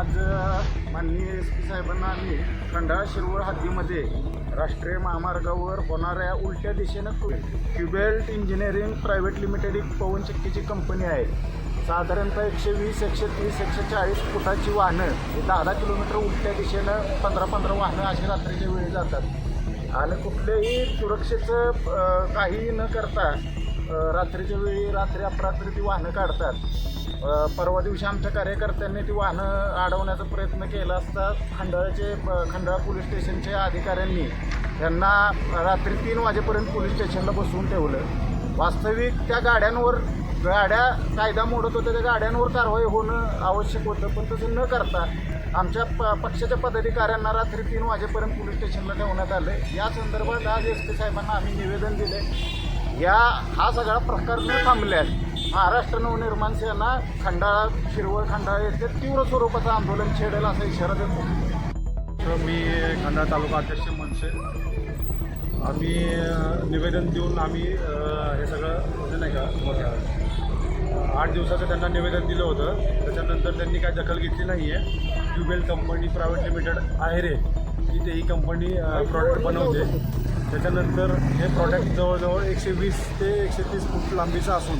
आज माननीय S P साहेबांना आम्ही खंडाळा शिरवळ हद्दीमध्ये राष्ट्रीय महामार्गावर होणाऱ्या उलट्या दिशेनं क्युबेल्ट इंजिनिअरिंग प्रायव्हेट लिमिटेड ही पवनचक्कीची कंपनी आहे. साधारणतः एकशे वीस एकशे तीस एकशे चाळीस फुटाची वाहनं हे दहा दहा किलोमीटर उलट्या दिशेनं पंधरा पंधरा वाहनं अशी रात्रीच्या वेळी जातात. आणि कुठलेही सुरक्षेचं काही न करता रात्रीच्या वेळी रात्री अपरात्री ती वाहनं काढतात. परवा दिवशी आमच्या कार्यकर्त्यांनी ती वाहनं अडवण्याचा प्रयत्न केला असता खंडाळ्याचे खंडाळा पोलीस स्टेशनच्या अधिकाऱ्यांनी त्यांना रात्री तीन वाजेपर्यंत पोलीस स्टेशनला बसवून ठेवलं. वास्तविक त्या गाड्यांवर गाड्या कायदा मोडत होत्या त्या गाड्यांवर कारवाई होणं आवश्यक होतं पण तसं न करता आमच्या प पक्षाच्या पदाधिकाऱ्यांना रात्री तीन वाजेपर्यंत पोलीस स्टेशनला ठेवण्यात आलं. या संदर्भात आज एस पी साहेबांना आम्ही निवेदन दिले या हा सगळा प्रकार न थांबल्यास महाराष्ट्र नवनिर्माण सेना खंडाळा शिरवळ खंडाळा येथे तीव्र स्वरूपाचं आंदोलन छेडेल असा इशारा देतो. तर मी खंडाळा तालुका अध्यक्ष मनसे. आम्ही निवेदन देऊन आम्ही हे सगळं म्हणजे नाही का मोठ्या आठ दिवसाचं त्यांना निवेदन दिलं होतं. त्याच्यानंतर त्यांनी काय दखल घेतली नाही आहे ट्युबेल कंपनी प्रायव्हेट लिमिटेड आहे रे. तिथे ही कंपनी प्रॉडक्ट बनवते. त्याच्यानंतर हे प्रॉडक्ट जवळजवळ एकशे वीस ते एकशे तीस फूट लांबीचं असून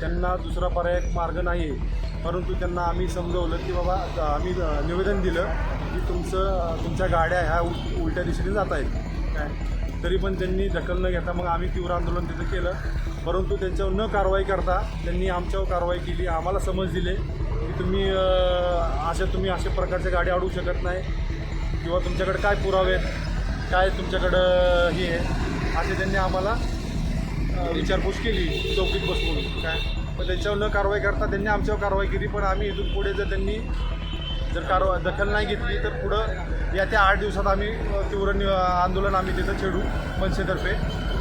त्यांना दुसरा पर्याय मार्ग नाही आहे परंतु त्यांना आम्ही समजवलं की बाबा आम्ही निवेदन दिलं की तुमचं तुमच्या गाड्या ह्या उल उलट्या दिशेने जात आहेत. काय? तरी पण त्यांनी दखल न घेता मग आम्ही तीव्र आंदोलन तिथं केलं. परंतु त्यांच्यावर न कारवाई करता त्यांनी आमच्यावर कारवाई केली. आम्हाला समज दिले की तुम्ही अशा तुम्ही अशा प्रकारच्या गाड्या अडवू शकत नाही किंवा तुमच्याकडे काय पुरावे आहेत? काय तुमच्याकडं हे आहे असे त्यांनी आम्हाला विचारपूस केली चौकीत बसवून काय? पण त्यांच्यावर न कारवाई करता त्यांनी आमच्यावर कारवाई केली पण आम्ही इथून पुढे जर त्यांनी जर कारवा दखल नाही घेतली तर पुढं या त्या आठ दिवसात आम्ही तीव्र नि आंदोलन आम्ही तिथं छेडू मनसेतर्फे.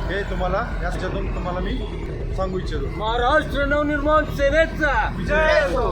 हे तुम्हाला या ह्याच्यातून तुम्हाला मी सांगू इच्छितो. महाराष्ट्र नवनिर्माण सेनेचा. विजय! असो.